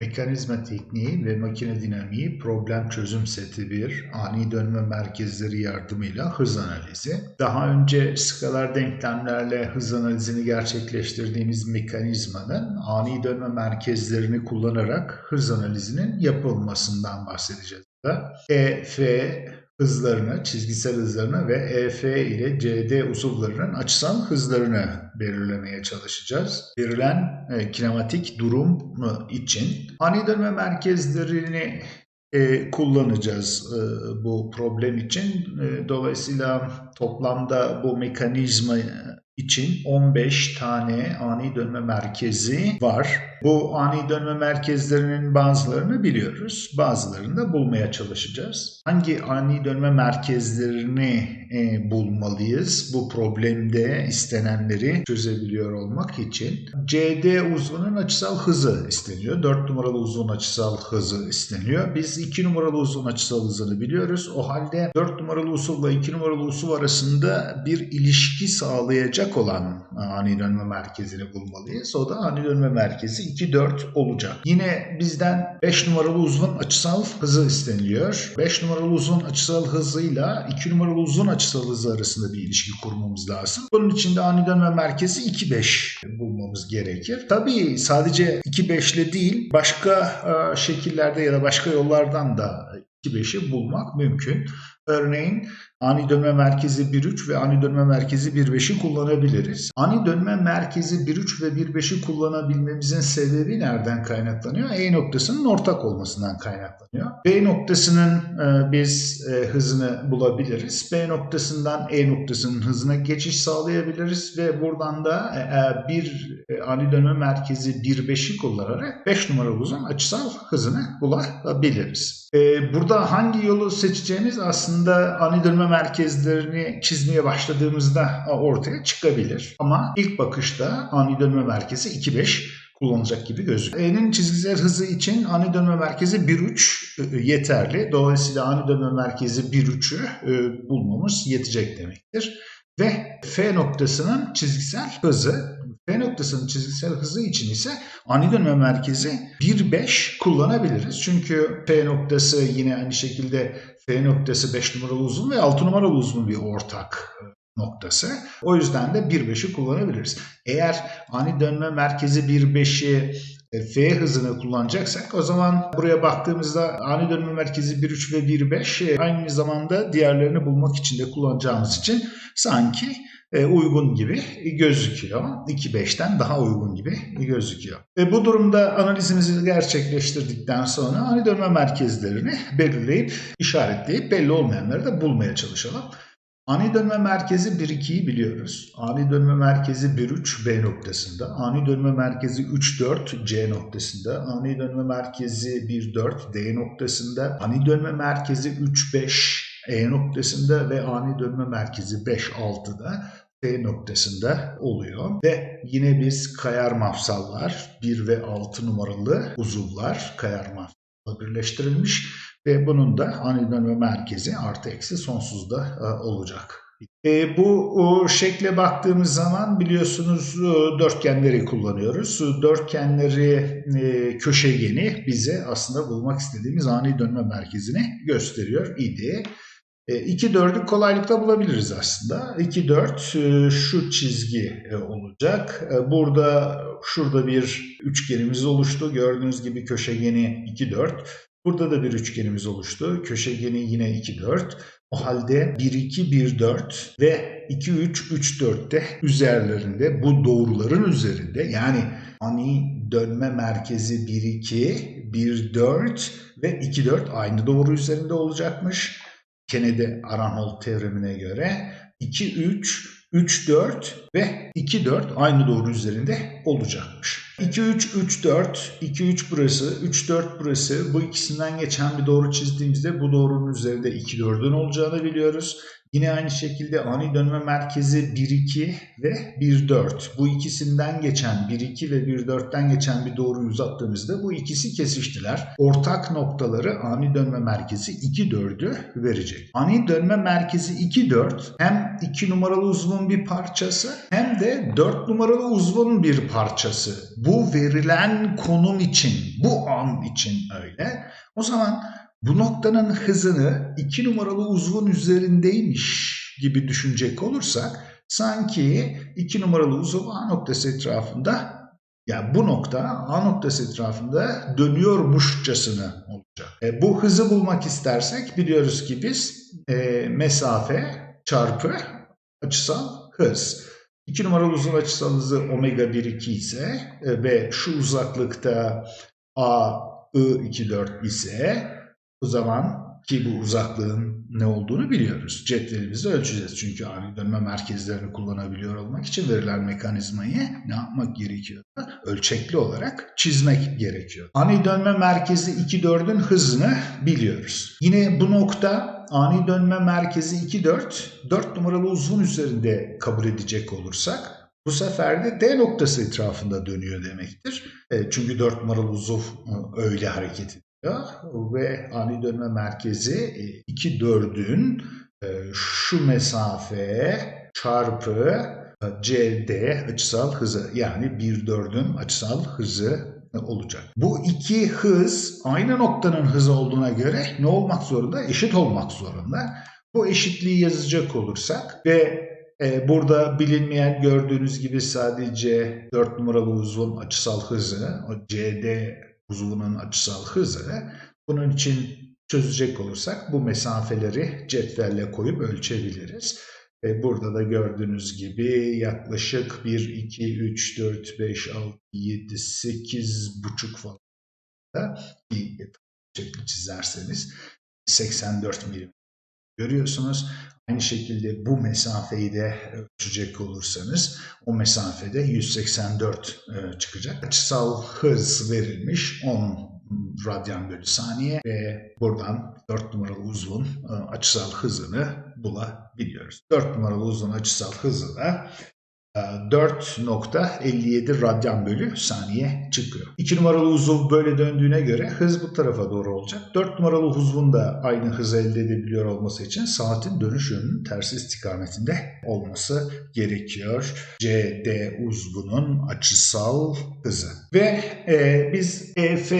Mekanizma tekniği ve makine dinamiği problem çözüm seti 1 ani dönme merkezleri yardımıyla hız analizi. Daha önce skalar denklemlerle hız analizini gerçekleştirdiğimiz mekanizmanın ani dönme merkezlerini kullanarak hız analizinin yapılmasından bahsedeceğiz. E, F, hızlarını, çizgisel hızlarını ve EF ile CD uzuvlarının açısal hızlarını belirlemeye çalışacağız. Verilen e, kinematik durum için ani dönme merkezlerini e, kullanacağız e, bu problem için. E, dolayısıyla toplamda bu mekanizma için 15 tane ani dönme merkezi var. Bu ani dönme merkezlerinin bazılarını biliyoruz. Bazılarını da bulmaya çalışacağız. Hangi ani dönme merkezlerini e, bulmalıyız? Bu problemde istenenleri çözebiliyor olmak için. CD uzvunun açısal hızı isteniyor. 4 numaralı uzvun açısal hızı isteniyor. Biz 2 numaralı uzvun açısal hızını biliyoruz. O halde 4 numaralı usuvla 2 numaralı usuv arasında bir ilişki sağlayacak olan ani dönme merkezini bulmalıyız. O da ani dönme merkezi 2-4 olacak. Yine bizden 5 numaralı uzvun açısal hızı isteniliyor. 5 numaralı uzvun açısal hızıyla 2 numaralı uzvun açısal hızı arasında bir ilişki kurmamız lazım. Bunun için de ani dönme merkezi 2-5 bulmamız gerekir. Tabii sadece 2-5 ile değil başka şekillerde ya da başka yollardan da 2-5'i bulmak mümkün. Örneğin ani dönme merkezi 1.3 ve ani dönme merkezi 1.5'i kullanabiliriz. Ani dönme merkezi 1.3 ve 1.5'i kullanabilmemizin sebebi nereden kaynaklanıyor? E noktasının ortak olmasından kaynaklanıyor. B noktasının e, biz e, hızını bulabiliriz. B noktasından E noktasının hızına geçiş sağlayabiliriz ve buradan da e, e bir e, ani dönme merkezi 1.5'i kullanarak 5 numaralı uzun açısal hızını bulabiliriz. E, burada hangi yolu seçeceğimiz aslında ani dönme merkezlerini çizmeye başladığımızda ortaya çıkabilir. Ama ilk bakışta ani dönme merkezi 2.5 kullanılacak gibi gözüküyor. E'nin çizgisel hızı için ani dönme merkezi 1.3 e, yeterli. Dolayısıyla ani dönme merkezi 1.3'ü e, bulmamız yetecek demektir. Ve F noktasının çizgisel hızı F noktasının çizgisel hızı için ise ani dönme merkezi 1.5 kullanabiliriz. Çünkü F noktası yine aynı şekilde F noktası 5 numaralı uzun ve 6 numaralı uzun bir ortak noktası. O yüzden de 1.5'i kullanabiliriz. Eğer ani dönme merkezi 1.5'i e, F hızını kullanacaksak o zaman buraya baktığımızda ani dönme merkezi 1.3 ve 1.5 e, aynı zamanda diğerlerini bulmak için de kullanacağımız için sanki e, uygun gibi gözüküyor. 2.5'ten daha uygun gibi gözüküyor. E, bu durumda analizimizi gerçekleştirdikten sonra ani dönme merkezlerini belirleyip işaretleyip belli olmayanları da bulmaya çalışalım. Ani dönme merkezi 1-2'yi biliyoruz. Ani dönme merkezi 1-3 B noktasında. Ani dönme merkezi 3-4 C noktasında. Ani dönme merkezi 1-4 D noktasında. Ani dönme merkezi 3-5 E noktasında ve ani dönme merkezi 5-6'da F noktasında oluyor. Ve yine biz kayar mafsallar 1 ve 6 numaralı uzuvlar kayar mafsalla birleştirilmiş ve bunun da ani dönme merkezi artı eksi sonsuzda e, olacak. E, bu o, şekle baktığımız zaman biliyorsunuz e, dörtgenleri kullanıyoruz. Dörtgenleri e, köşegeni bize aslında bulmak istediğimiz ani dönme merkezini gösteriyor idi. 2 4'ü kolaylıkla bulabiliriz aslında. 2 4 e, şu çizgi e, olacak. E, burada şurada bir üçgenimiz oluştu. Gördüğünüz gibi köşegeni 2 4. Burada da bir üçgenimiz oluştu. Köşegeni yine 2 4. O halde 1 2 1 4 ve 2 3 3 4'te üzerlerinde bu doğruların üzerinde yani ani dönme merkezi 1 2 1 4 ve 2 4 aynı doğru üzerinde olacakmış. Kennedy Aranhold teoremine göre 2 3 3 4 ve 2 4 aynı doğru üzerinde olacakmış. 2 3 3 4 2 3 burası 3 4 burası bu ikisinden geçen bir doğru çizdiğimizde bu doğrunun üzerinde 2 4'ün olacağını biliyoruz. Yine aynı şekilde ani dönme merkezi 1-2 ve 1-4. Bu ikisinden geçen 1-2 ve 1-4'ten geçen bir doğruyu uzattığımızda bu ikisi kesiştiler. Ortak noktaları ani dönme merkezi 2-4'ü verecek. Ani dönme merkezi 2-4 hem 2 numaralı uzvun bir parçası hem de 4 numaralı uzvun bir parçası. Bu verilen konum için, bu an için öyle. O zaman bu noktanın hızını 2 numaralı uzvun üzerindeymiş gibi düşünecek olursak sanki 2 numaralı uzuv A noktası etrafında yani bu nokta A noktası etrafında dönüyormuşçasına olacak. E, bu hızı bulmak istersek biliyoruz ki biz e, mesafe çarpı açısal hız. 2 numaralı uzun açısal hızı omega 1 2 ise e, ve şu uzaklıkta A I 2 4 ise o zaman ki bu uzaklığın ne olduğunu biliyoruz. Cetvelimizde ölçeceğiz. Çünkü ani dönme merkezlerini kullanabiliyor olmak için verilen mekanizmayı ne yapmak gerekiyor? Ölçekli olarak çizmek gerekiyor. Ani dönme merkezi 2-4'ün hızını biliyoruz. Yine bu nokta ani dönme merkezi 2-4, 4 numaralı uzun üzerinde kabul edecek olursak bu sefer de D noktası etrafında dönüyor demektir. E, çünkü 4 numaralı uzuv e, öyle hareket ediyor ve ani dönme merkezi 2 4'ün e, şu mesafe çarpı e, CD açısal hızı yani 1 4'ün açısal hızı olacak. Bu iki hız aynı noktanın hızı olduğuna göre ne olmak zorunda? Eşit olmak zorunda. Bu eşitliği yazacak olursak ve e, burada bilinmeyen gördüğünüz gibi sadece 4 numaralı uzun açısal hızı, o CD uzuvunun açısal hızı. Bunun için çözecek olursak bu mesafeleri cetvelle koyup ölçebiliriz. Ve burada da gördüğünüz gibi yaklaşık 1, 2, 3, 4, 5, 6, 7, 8 buçuk falan da bir şekli çizerseniz 84 milim görüyorsunuz. Aynı şekilde bu mesafeyi de ölçecek olursanız o mesafede 184 e, çıkacak. Açısal hız verilmiş 10 radyan bölü saniye ve buradan 4 numaralı uzvun e, açısal hızını bulabiliyoruz. 4 numaralı uzvun açısal hızı da 4.57 radyan bölü saniye çıkıyor. 2 numaralı uzuv böyle döndüğüne göre hız bu tarafa doğru olacak. 4 numaralı uzvun da aynı hızı elde edebiliyor olması için saatin dönüş yönünün tersi istikametinde olması gerekiyor. CD uzvunun açısal hızı. Ve e, biz EF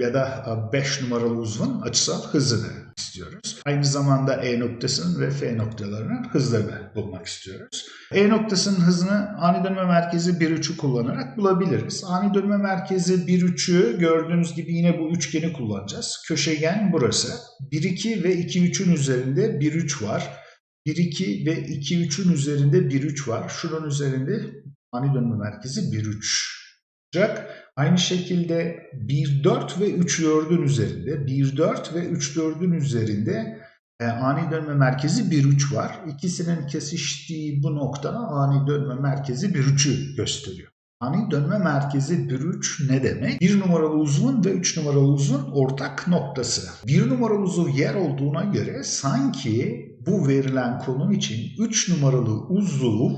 ya da 5 numaralı uzvun açısal hızını istiyoruz. Aynı zamanda E noktasının ve F noktalarının hızlarını bulmak istiyoruz. E noktasının hızını ani dönme merkezi 1-3'ü kullanarak bulabiliriz. Ani dönme merkezi 1-3'ü gördüğünüz gibi yine bu üçgeni kullanacağız. Köşegen burası. 1-2 ve 2-3'ün üzerinde 1-3 var. 1-2 ve 2-3'ün üzerinde 1-3 var. Şuranın üzerinde ani dönme merkezi 1-3 olacak. Aynı şekilde 1-4 ve 3-4'ün üzerinde, 1-4 ve 3-4'ün üzerinde e, ani dönme merkezi 1-3 var. İkisinin kesiştiği bu nokta ani dönme merkezi 1-3'ü gösteriyor. Ani dönme merkezi 1-3 ne demek? 1 numaralı uzun ve 3 numaralı uzun ortak noktası. 1 numaralı uzun yer olduğuna göre sanki bu verilen konum için 3 numaralı uzuv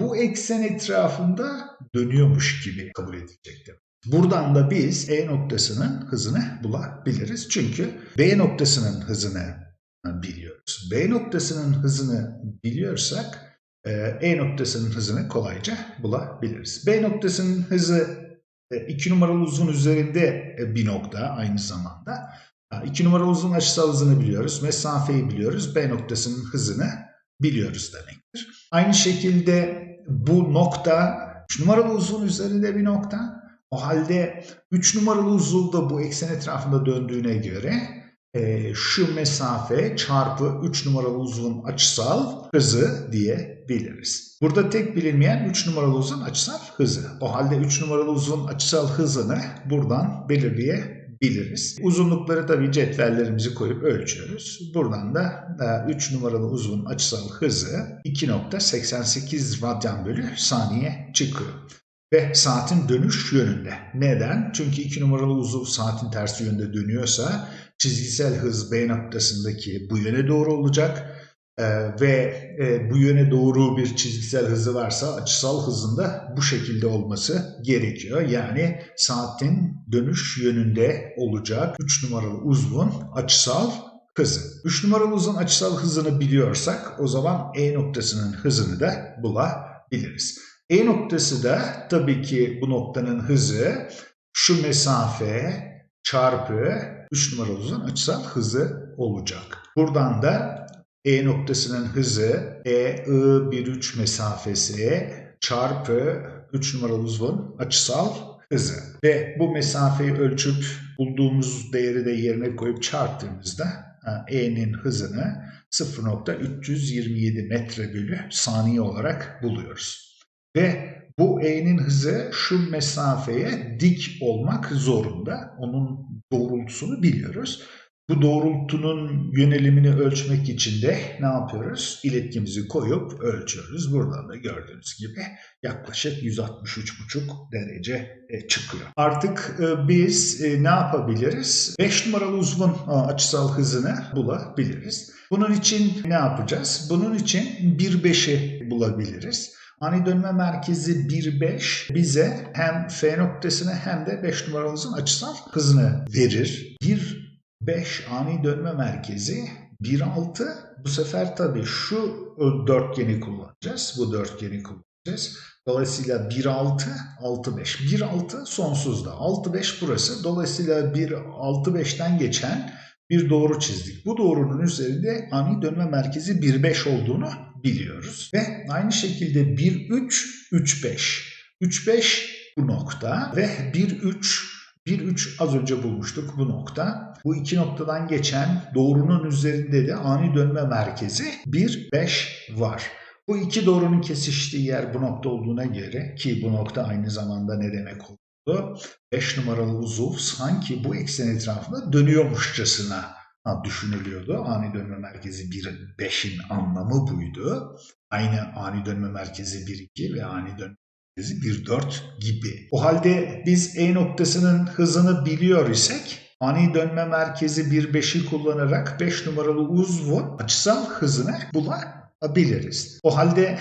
bu eksen etrafında dönüyormuş gibi kabul edilecektir. Buradan da biz E noktasının hızını bulabiliriz. Çünkü B noktasının hızını biliyoruz. B noktasının hızını biliyorsak E noktasının hızını kolayca bulabiliriz. B noktasının hızı 2 numaralı uzun üzerinde bir nokta aynı zamanda. 2 numaralı uzun açısal hızını biliyoruz. Mesafeyi biliyoruz. B noktasının hızını biliyoruz demektir. Aynı şekilde bu nokta 3 numaralı uzun üzerinde bir nokta. O halde 3 numaralı uzuv da bu eksen etrafında döndüğüne göre e, şu mesafe çarpı 3 numaralı uzun açısal hızı diyebiliriz. Burada tek bilinmeyen 3 numaralı uzun açısal hızı. O halde 3 numaralı uzun açısal hızını buradan belirleyebiliriz. Uzunlukları tabii cetvellerimizi koyup ölçüyoruz. Buradan da 3 numaralı uzun açısal hızı 2.88 radyan bölü saniye çıkıyor ve saatin dönüş yönünde. Neden? Çünkü 2 numaralı uzuv saatin tersi yönde dönüyorsa çizgisel hız B noktasındaki bu yöne doğru olacak. e, ve e, bu yöne doğru bir çizgisel hızı varsa açısal hızında bu şekilde olması gerekiyor. Yani saatin dönüş yönünde olacak 3 numaralı uzvun açısal hızı. 3 numaralı uzun açısal hızını biliyorsak o zaman E noktasının hızını da bulabiliriz. E noktası da tabii ki bu noktanın hızı şu mesafe çarpı 3 numaralı uzun açısal hızı olacak. Buradan da E noktasının hızı E, I, 1, 3 mesafesi çarpı 3 numaralı uzun açısal hızı. Ve bu mesafeyi ölçüp bulduğumuz değeri de yerine koyup çarptığımızda E'nin hızını 0.327 metre bölü saniye olarak buluyoruz. Ve bu E'nin hızı şu mesafeye dik olmak zorunda. Onun doğrultusunu biliyoruz. Bu doğrultunun yönelimini ölçmek için de ne yapıyoruz? İletkimizi koyup ölçüyoruz. Buradan da gördüğünüz gibi yaklaşık 163,5 derece e, çıkıyor. Artık e, biz e, ne yapabiliriz? 5 numaralı uzvun açısal hızını bulabiliriz. Bunun için ne yapacağız? Bunun için 1.5'i bulabiliriz. Ani dönme merkezi 1.5 bize hem F noktasını hem de 5 numaralı hızın açısal hızını verir. 1.5 ani dönme merkezi 1.6 bu sefer tabii şu dörtgeni kullanacağız. Bu dörtgeni kullanacağız. Dolayısıyla 1.6, 6.5. 1.6 sonsuzda. 6.5 burası. Dolayısıyla 1.6.5'ten geçen bir doğru çizdik. Bu doğrunun üzerinde ani dönme merkezi 1.5 olduğunu biliyoruz. Ve aynı şekilde 1-3, 3-5. 3-5 bu nokta ve 1-3 1-3 az önce bulmuştuk bu nokta. Bu iki noktadan geçen doğrunun üzerinde de ani dönme merkezi 1-5 var. Bu iki doğrunun kesiştiği yer bu nokta olduğuna göre ki bu nokta aynı zamanda ne demek oldu? 5 numaralı uzuv sanki bu eksen etrafında dönüyormuşçasına düşünülüyordu. Ani dönme merkezi 1-5'in anlamı buydu. Aynı ani dönme merkezi 1-2 ve ani dönme merkezi 1-4 gibi. O halde biz E noktasının hızını biliyor isek ani dönme merkezi 1-5'i kullanarak 5 numaralı uzvun açısal hızını bulabiliriz. O halde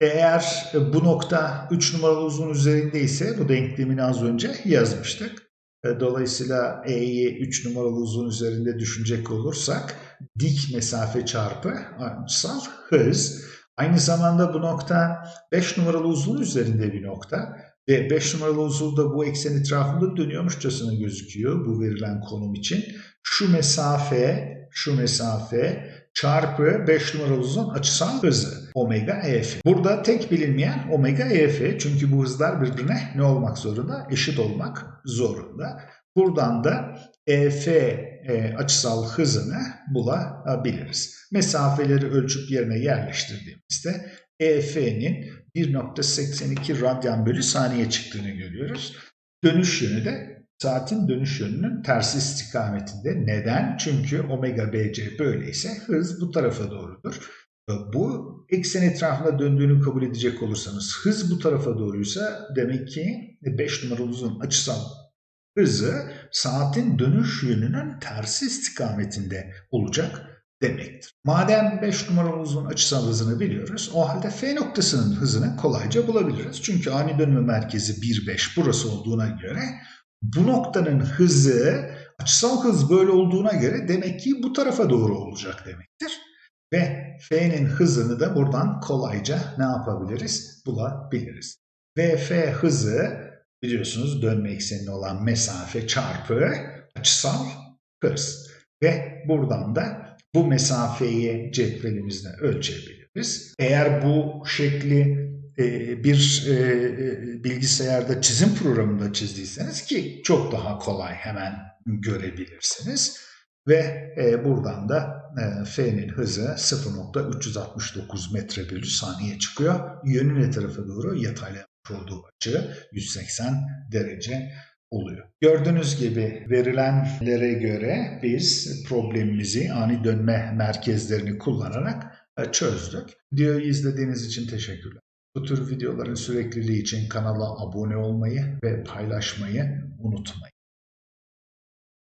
eğer bu nokta 3 numaralı uzun üzerindeyse bu denklemini az önce yazmıştık. E, dolayısıyla E'yi 3 numaralı uzun üzerinde düşünecek olursak dik mesafe çarpı açısal hız. Aynı zamanda bu nokta 5 numaralı uzun üzerinde bir nokta ve 5 numaralı uzun da bu eksen etrafında dönüyormuşçasına gözüküyor bu verilen konum için. Şu mesafe, şu mesafe çarpı 5 numaralı uzun açısal hızı omega ef. Burada tek bilinmeyen omega ef çünkü bu hızlar birbirine ne olmak zorunda? Eşit olmak zorunda. Buradan da EF e, açısal hızını bulabiliriz. Mesafeleri ölçüp yerine yerleştirdiğimizde EF'nin 1.82 radyan bölü saniye çıktığını görüyoruz. Dönüş yönü de saatin dönüş yönünün tersi istikametinde. Neden? Çünkü omega bc böyleyse hız bu tarafa doğrudur. Bu eksen etrafında döndüğünü kabul edecek olursanız hız bu tarafa doğruysa demek ki 5 numaralı uzun açısal hızı saatin dönüş yönünün tersi istikametinde olacak demektir. Madem 5 numaralı uzun açısal hızını biliyoruz, o halde F noktasının hızını kolayca bulabiliriz. Çünkü ani dönme merkezi 1,5 burası olduğuna göre bu noktanın hızı açısal hız böyle olduğuna göre demek ki bu tarafa doğru olacak demektir. Ve F'nin hızını da buradan kolayca ne yapabiliriz? Bulabiliriz. Ve F hızı biliyorsunuz dönme eksenine olan mesafe çarpı açısal hız. Ve buradan da bu mesafeyi cetvelimizle ölçebiliriz. Eğer bu şekli e, bir e, e, bilgisayarda çizim programında çizdiyseniz ki çok daha kolay hemen görebilirsiniz. Ve buradan da F'nin hızı 0.369 metre bölü saniye çıkıyor. Yönü ne tarafa doğru? Yataylamış olduğu açı 180 derece oluyor. Gördüğünüz gibi verilenlere göre biz problemimizi ani dönme merkezlerini kullanarak çözdük. Videoyu izlediğiniz için teşekkürler. Bu tür videoların sürekliliği için kanala abone olmayı ve paylaşmayı unutmayın.